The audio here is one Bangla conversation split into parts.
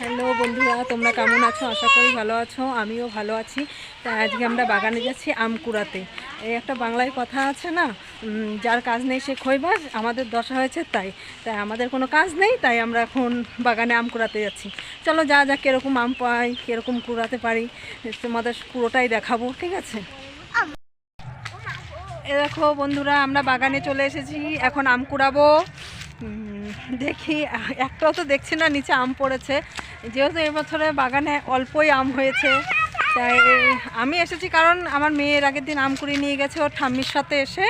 হ্যালো বন্ধুরা, তোমরা কেমন আছো? আশা করি ভালো আছো, আমিও ভালো আছি। তাই আজকে আমরা বাগানে যাচ্ছি আম কুড়াতে এই একটা বাংলায় কথা আছে না যার কাজ নেই সে খইবাস আমাদের দশা হয়েছে তাই। তাই আমাদের কোনো কাজ নেই, তাই আমরা এখন বাগানে আম কুড়াতে যাচ্ছি। চলো যা যা কীরকম আম পাই, কীরকম কুড়াতে পারি, তোমাদের পুরোটাই দেখাবো, ঠিক আছে? দেখো বন্ধুরা, আমরা বাগানে চলে এসেছি, এখন আম কুড়াবো। দেখি, একটাও তো দেখছি না, নিচে আম পড়েছে। যেহেতু এবছরে বাগানে অল্পই আম হয়েছে, তাই আমি এসেছি কারণ আমার মেয়ের আগের দিন আম কুড়িয়ে নিয়ে গেছে, ওর ঠাম্মির সাথে এসে,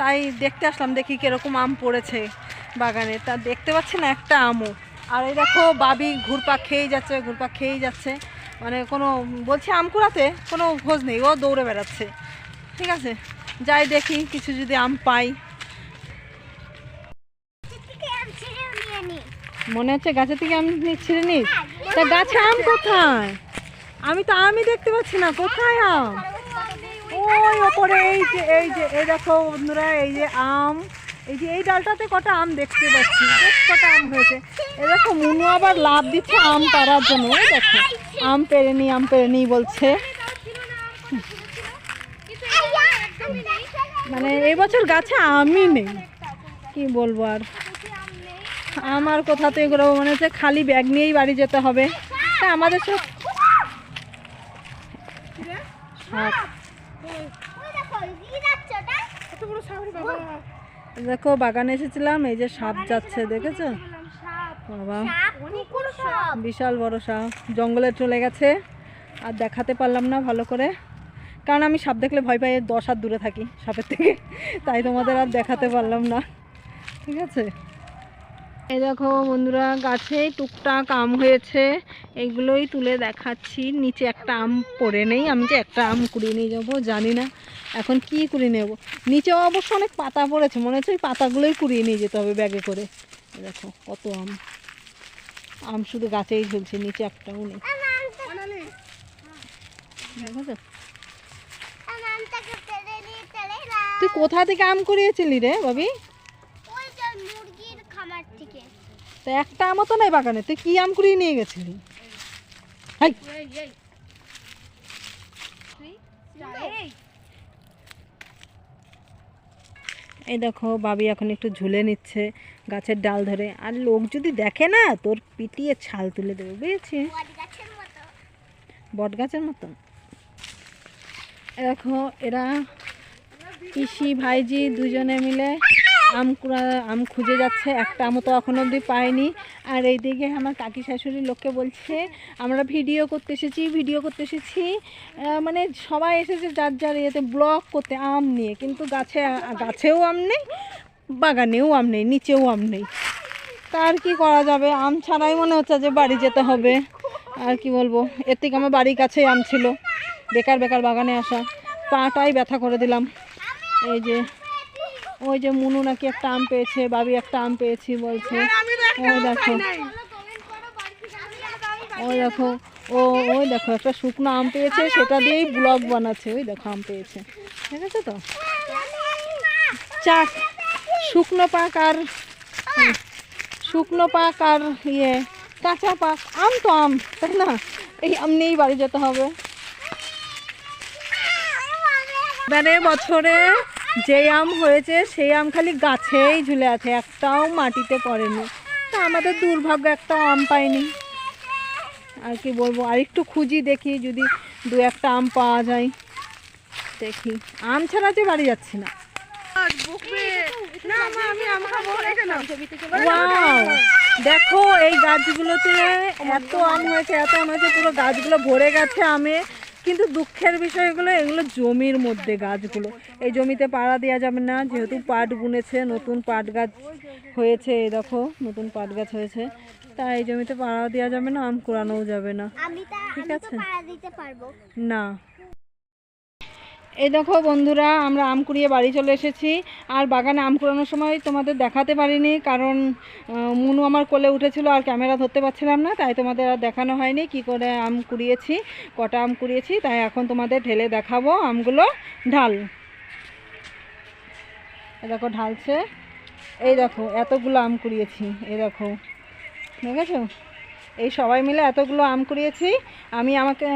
তাই দেখতে আসলাম, দেখি কীরকম আম পড়েছে বাগানে। তা দেখতে পাচ্ছি না একটা আমও। আর এই দেখো, বাবি ঘুরপাক খেয়েই যাচ্ছে, ঘুরপাক খেয়েই যাচ্ছে। মানে কোনো, বলছি আম কুড়াতে, কোনো খোঁজ নেই, ও দৌড়ে বেড়াচ্ছে। ঠিক আছে, যাই দেখি, কিছু যদি আম পাই। মনে হচ্ছে গাছে থেকে আম নি- ছিঁড়ে নিস তা গাছে আম কোথায়? আমি তো আমই দেখতে পাচ্ছি না, কোথায় আম? ওই ওপরে এই যে এই যে, এই দেখো বন্ধুরা, এই যে আম। এই যে এই ডালটাতে কটা আম দেখতে পাচ্ছি কটা আম হয়েছে। এই দেখো, মুনু আবার লাভ দিচ্ছে আম পাড়ার জন্য দেখো। আম পেরে নি, আম পেরে নি বলছে। মানে এই বছর গাছে আমই নেই। কি বলব আর? আমার কোথা থেকে করব মনে হচ্ছে খালি ব্যাগ নিয়েই বাড়ি যেতে হবে। তা আমাদের সব সাপ। দেখো বাগানে এসেছিলাম এই যে সাপ যাচ্ছে দেখেছ? বাবা বিশাল বড় সাপ জঙ্গলে চলে গেছে আর দেখাতে পারলাম না ভালো করে। কারণ আমি সাপ দেখলে ভয় পাই দশ হাত দূরে থাকি সাপের থেকে তাই তোমাদের আর দেখাতে পারলাম না। ঠিক আছে? এই দেখো বন্ধুরা গাছে টুকটাক আম হয়েছে। এগুলোই তুলে দেখাচ্ছি। নিচে একটা আম পড়ে নেই। আমি যে একটা আম কুড়িয়ে নিয়ে যাব জানি না। এখন কি কুড়িয়ে নেব? নিচে অবশ্য অনেক পাতা পড়েছে। মনে হচ্ছে ওই পাতাগুলোই কুড়িয়ে নিয়ে যেতে হবে ব্যাগে করে। দেখো কত আম। আম শুধু গাছেই ঝুলছে নিচে একটাও নেই। তুই কোথা থেকে আম কুড়িয়েছিলি রে বাবি তা একটা আমও তো নাই বাগানে তুই কি আম কুড়িয়ে নিয়ে গেছিলি? হাই! এই দেখো বাবি এখন একটু ঝুলে নিচ্ছে গাছের ডাল ধরে। আর লোক যদি দেখে না তোর পিটিয়ে ছাল তুলে দেবে বুঝেছিস? বট গাছের মতন দেখো এরা পিসি ভাইজি দুজনে মিলে আম কুড়া, আম খুঁজে যাচ্ছে। একটা আমও তো এখনও অবধি পায়নি। আর এই দিকে আমার কাকি শাশুড়ি লোককে বলছে, আমরা ভিডিও করতে এসেছি, ভিডিও করতে এসেছি। মানে সবাই এসেছে যার যার ইয়েতে ব্লগ করতে, আম নিয়ে। কিন্তু গাছে, গাছেও আম নেই, বাগানেও আম নেই, নিচেও আম নেই। তার কি করা যাবে? আম ছাড়াই মনে হচ্ছে যে বাড়ি যেতে হবে। আর কি বলব? এর থেকে আমার বাড়ির কাছেই আম ছিল। বেকার বেকার বাগানে আসা। পাটাই ব্যথা করে দিলাম। এই যে ওই যে মুনু নাকি একটা আম পেয়েছে বাবি একটা আম পেয়েছি বলছে। ওই দেখো। ওই দেখো ও ওই দেখো একটা শুকনো আম পেয়েছে সেটা দিয়েই ব্লগ বানাচ্ছে ওই দেখো আম পেয়েছে। ঠিক আছে তো? চাক শুকনো পাক আর শুকনো পাক আর ইয়ে কাঁচা পাক আম তো আম তাই না? এই আম নিয়েই বাড়ি যেতে হবে। এবারে বছরে যে আম হয়েছে, সেই আম খালি গাছেই ঝুলে আছে, একটাও মাটিতে পড়েনি। তা আমাদের দুর্ভাগ্য একটাও আম পাইনি। আর কি বলব, আর একটু খুঁজি দেখি, যদি দু একটা আম পাওয়া যায়। দেখি, আম ছাড়া যে বাড়ি যাচ্ছি না। দেখো, এই গাছগুলোতে এত আম হয়েছে, এত আম হয়েছে, পুরো গাছগুলো ভরে গেছে, আমে কিন্তু দুঃখের বিষয়গুলো এগুলো জমির মধ্যে গাছগুলো। এই জমিতে পাড়া দেওয়া যাবে না যেহেতু পাট বুনেছে নতুন পাট গাছ হয়েছে এই দেখো নতুন পাট গাছ হয়েছে। তা এই জমিতে পাড়া দেওয়া যাবে না আম কুড়ানোও যাবে না। ঠিক আছে। না। এই দেখো বন্ধুরা, আমরা আম কুড়িয়ে বাড়ি চলে এসেছি। আর বাগানে আম কুড়ানোর সময় তোমাদের দেখাতে পারিনি, কারণ মুনু আমার কোলে উঠেছিল আর ক্যামেরা ধরতে পারছিলাম না, তাই তোমাদের আর দেখানো হয়নি কি করে আম কুড়িয়েছি, কটা আম কুড়িয়েছি, তাই এখন তোমাদের ঢেলে দেখাবো আমগুলো ঢাল। এই দেখো ঢালছে। এই দেখো, এতগুলো আম কুড়িয়েছি, এই দেখো। দেখেছ? এই সবাই মিলে এতগুলো আম কুড়িয়েছি। আমি আমাকে,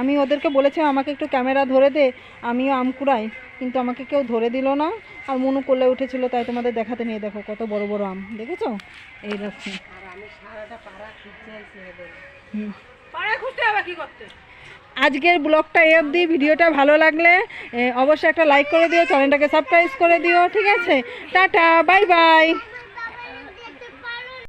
আমি ওদেরকে বলেছিলাম আমাকে একটু ক্যামেরা ধরে দে, আমিও আম কুড়াই। কিন্তু আমাকে কেউ ধরে দিল না। আর মনু কোলে উঠেছিল, তাই তোমাদের দেখাতে নিয়ে দেখো কত বড় বড় আম। দেখেছ? এই হুম। আজকের ব্লগটা এ অবধি। ভিডিওটা ভালো লাগলে অবশ্যই একটা লাইক করে দিও, চ্যানেলটাকে সাবস্ক্রাইব করে দিও, ঠিক আছে? Tata, bye bye.